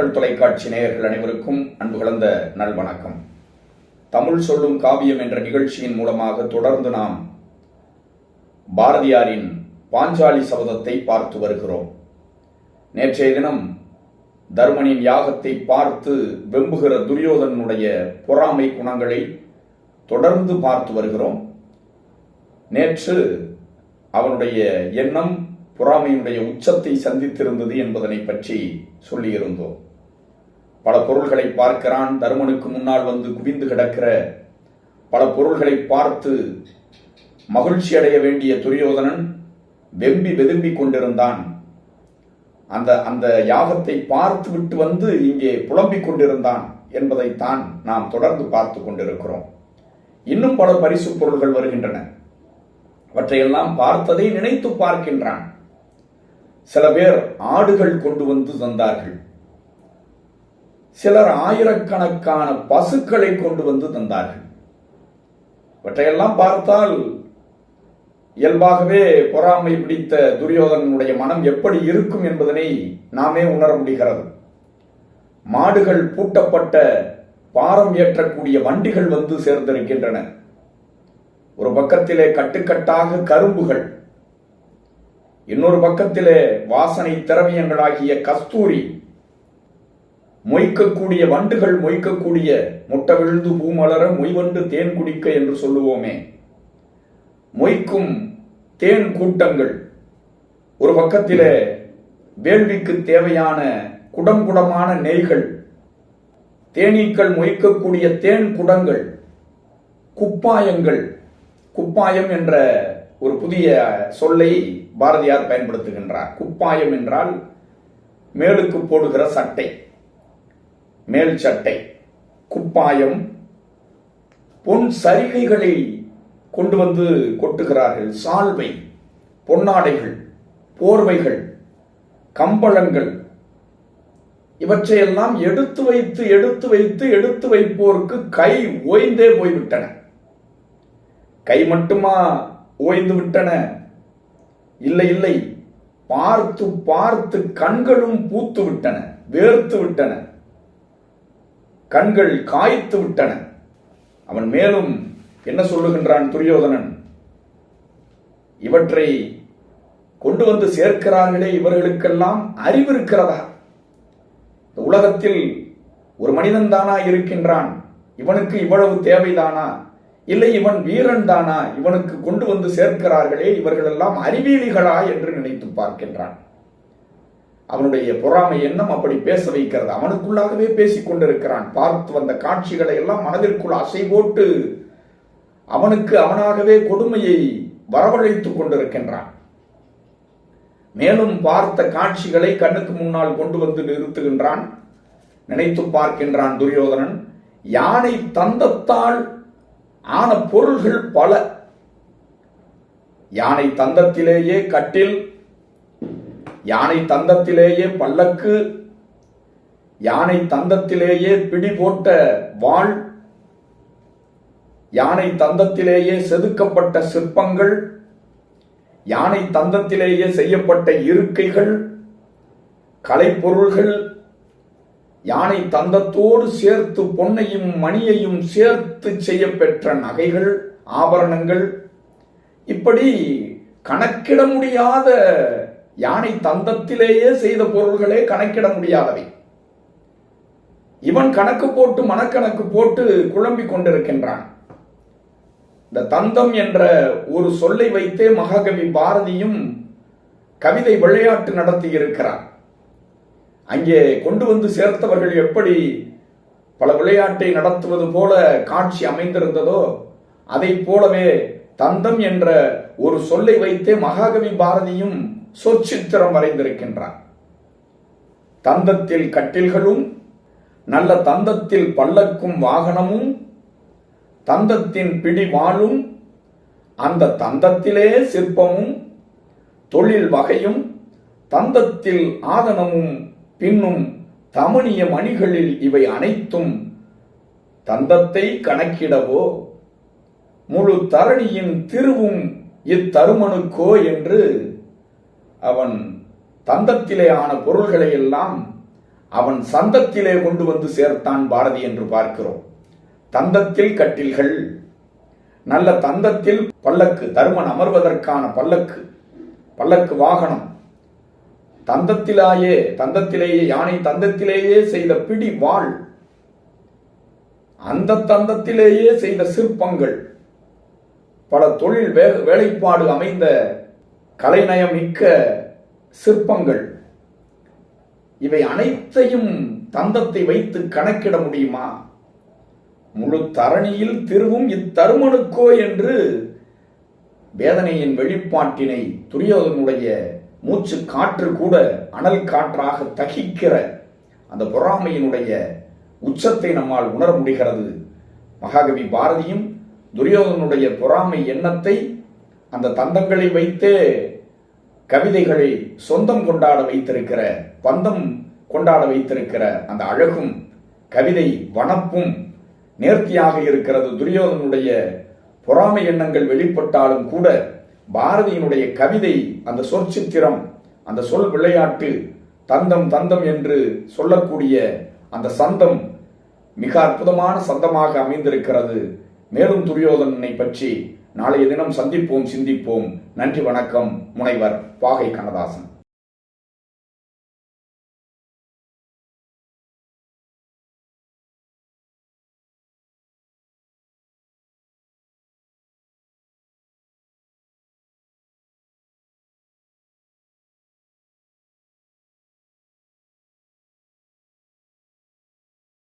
மக்கள் தொலைக்காட்சி நேயர்கள் அனைவருக்கும் அன்பு கலந்த நல்வணக்கம். தமிழ் சொல்லும் காவியம் என்ற நிகழ்ச்சியின் மூலமாக தொடர்ந்து நாம் பாரதியாரின் பாஞ்சாலி சபதத்தை பார்த்து வருகிறோம். நேற்றைய தினம் தர்மனின் யாகத்தை பார்த்து வெம்புகிற துரியோதனுடைய பொறாமை குணங்களை தொடர்ந்து பார்த்து வருகிறோம். நேற்று அவனுடைய எண்ணம் பொறாமையினுடைய உச்சத்தை சந்தித்திருந்தது என்பதனை பற்றி சொல்லியிருந்தோம். பல பொருள்களை பார்க்கிறான். தருமனுக்கு முன்னால் வந்து குவிந்து கிடக்கிற பல பொருள்களை பார்த்து மகிழ்ச்சி அடைய வேண்டிய துரியோதனன் வெம்பி வெதும்பிக் கொண்டிருந்தான். அந்த அந்த யாகத்தை பார்த்து விட்டு வந்து இங்கே புலம்பிக் கொண்டிருந்தான் என்பதைத்தான் நாம் தொடர்ந்து பார்த்து கொண்டிருக்கிறோம். இன்னும் பல பரிசு பொருள்கள் வருகின்றன. அவற்றையெல்லாம் பார்த்ததை நினைத்து பார்க்கின்றான். சில பேர் ஆடுகள் கொண்டு வந்து தந்தார்கள். சிலர் ஆயிரக்கணக்கான பசுக்களை கொண்டு வந்து தந்தார்கள். இவற்றையெல்லாம் பார்த்தால் இயல்பாகவே பொறாமை பிடித்த துரியோதனனுடைய மனம் எப்படி இருக்கும் என்பதனை நாமே உணர முடிகிறது. மாடுகள் பூட்டப்பட்ட பாரம் ஏற்றக்கூடிய வண்டிகள் வந்து சேர்ந்திருக்கின்றன. ஒரு பக்கத்திலே கட்டுக்கட்டாக கரும்புகள் இன்னொரு பக்கத்திலே வாசனை திரவியங்களாகிய கஸ்தூரி மொய்க்கக்கூடிய வண்டுகள் மொய்க்கக்கூடிய முட்டை விழுந்து பூமலர மொய்வண்டு தேன் குடிக்க என்று சொல்லுவோமே. மொய்க்கும் தேன் கூட்டங்கள். ஒரு பக்கத்திலே வேள்விக்கு தேவையான குடம் குடமான நெய்கள் தேனீக்கள் மொய்க்கக்கூடிய தேன் குடங்கள் குப்பாயங்கள். குப்பாயம் என்ற ஒரு புதிய சொல்லை பாரதியார் பயன்படுத்துகின்றார். குப்பாயம் என்றால் மேலுக்கு போடுகிற சட்டை. மேல் சட்டை குப்பாயம் பொன் சரிகைகளை கொண்டு வந்து கொட்டுகிறார்கள். சால்வை பொன்னாடைகள் போர்வைகள் கம்பளங்கள் இவற்றையெல்லாம் எடுத்து வைத்து எடுத்து வைத்து எடுத்து வைப்போருக்கு கை ஓய்ந்தே போய்விட்டன. கை மட்டுமா ஓய்ந்து விட்டன? இல்லை இல்லை. பார்த்து பார்த்து கண்களும் பூத்து விட்டன வேர்த்து விட்டன. கண்கள் காய்த்து விட்டன. அவன் மேலும் என்ன சொல்லுகின்றான் துரியோதனன்? இவற்றை கொண்டு வந்து சேர்க்கிறார்களே இவர்களுக்கெல்லாம் அறிவு இருக்கிறதா? இந்த உலகத்தில் ஒரு மனிதன் தானா இருக்கின்றான். இவனுக்கு இவ்வளவு தேவைதானா? இல்லை இவன் வீரன் தானா? இவனுக்கு கொண்டு வந்து சேர்க்கிறார்களே இவர்களெல்லாம் அறிவியலிகளா என்று நினைத்து பார்க்கின்றான். அவனுடைய பொறாமை எண்ணம் அப்படி பேச வைக்கிறது. அவனுக்குள்ளாகவே பேசிக் கொண்டிருக்கிறான். பார்த்து வந்த காட்சிகளை எல்லாம் மனதிற்குள் அசை போட்டு அவனுக்கு அவனாகவே கொடுமையை வரவழைத்துக் கொண்டிருக்கின்றான். மேலும் பார்த்த காட்சிகளை கண்ணுக்கு முன்னால் கொண்டு வந்து நிறுத்துகின்றான். நினைத்து பார்க்கின்றான் துரியோதனன் யானை தந்தத்தால் ஆன பொருள்கள் பல. யானை தந்தத்திலேயே கட்டில் யானை தந்தத்திலேயே பல்லக்கு யானை தந்தத்திலேயே பிடி போட்ட வாழ் யானை தந்தத்திலேயே செதுக்கப்பட்ட சிற்பங்கள் யானை தந்தத்திலேயே செய்யப்பட்ட இருக்கைகள் கலைப்பொருள்கள் யானை தந்தத்தோடு சேர்த்து பொன்னையும் மணியையும் சேர்த்து செய்யப்பெற்ற நகைகள் ஆபரணங்கள். இப்படி கணக்கிட முடியாத யானை தந்தத்திலேயே செய்த பொருள்களே கணக்கிட முடியாதவை. இவன் கணக்கு போட்டு மனக்கணக்கு போட்டு குழம்பிக் கொண்டிருக்கின்றான். இந்த தந்தம் என்ற ஒரு சொல்லை வைத்தே மகாகவி பாரதியும் கவிதை விளையாட்டு நடத்தி இருக்கிறார் அங்கே கொண்டு வந்து சேர்த்தவர்கள் எப்படி பல விளையாட்டை நடத்துவது போல காட்சி அமைந்திருந்ததோ அதை போலவே தந்தம் என்ற ஒரு சொல்லை வைத்தே மகாகவி பாரதியும் சொற்சித்திரம் வரைந்திருக்கின்றார். தந்தத்தில் கட்டில்களும் நல்ல தந்தத்தில் பல்லக்கும் வாகனமும் தந்தத்தின் பிடி வாழும் அந்த தந்தத்திலே சிற்பமும் தொழில் வகையும் தந்தத்தில் ஆதனமும் பின்னும் தமணிய மணிகளில் இவை அனைத்தும் தந்தத்தை கணக்கிடவோ? முழு தரணியின் திருவும் இத்தருமனுக்கோ என்று அவன் தந்தத்திலே ஆன பொருள்களை எல்லாம் அவன் சந்தத்திலே கொண்டு வந்து சேர்த்தான் பாரதி என்று பார்க்கிறோம். தந்தத்தில் கட்டில்கள் நல்ல தந்தத்தில் பல்லக்கு தருமன் அமர்வதற்கான பல்லக்கு பல்லக்கு வாகனம். தந்தத்திலேயே தந்தத்திலேயே யானை தந்தத்திலேயே செய்த பிடி வாழ் அந்த தந்தத்திலேயே செய்த சிற்பங்கள். பல தொழில் வே வேலைப்பாடு அமைந்த கலைநயம் மிக்க சிற்பங்கள். இவை அனைத்தையும் தந்தத்தை வைத்து கணக்கிட முடியுமா? முழு தரணியில் திருவும் இத்தருமனுக்கோ என்று வேதனையின் வெளிப்பாட்டினை துரியோதனுடைய மூச்சு காற்று கூட அனல் காற்றாக தகிக்கிற அந்த பொறாமையினுடைய உச்சத்தை நம்மால் உணர முடிகிறது. மகாகவி பாரதியும் துரியோதனுடைய பொறாமை எண்ணத்தை அந்த தந்தங்களை வைத்தே கவிதைகளை சொந்தம் கொண்டாட வைத்திருக்கிற பந்தம் கொண்டாட வைத்திருக்கிற அந்த அழகும் கவிதை வனப்பும் நேர்த்தியாக இருக்கிறது. துரியோதனுடைய பொறாமை எண்ணங்கள் வெளிப்பட்டாலும் கூட பாரதியினுடைய கவிதை அந்த சொற்சித்திரம் அந்த சொல் விளையாட்டு தந்தம் தந்தம் என்று சொல்லக்கூடிய அந்த சந்தம் மிக அற்புதமான சந்தமாக அமைந்திருக்கிறது. மேலும் துரியோதனனை பற்றி நாளைய தினம் சந்திப்போம் சிந்திப்போம். நன்றி வணக்கம். முனைவர் பாகை கண்ணதாசன்.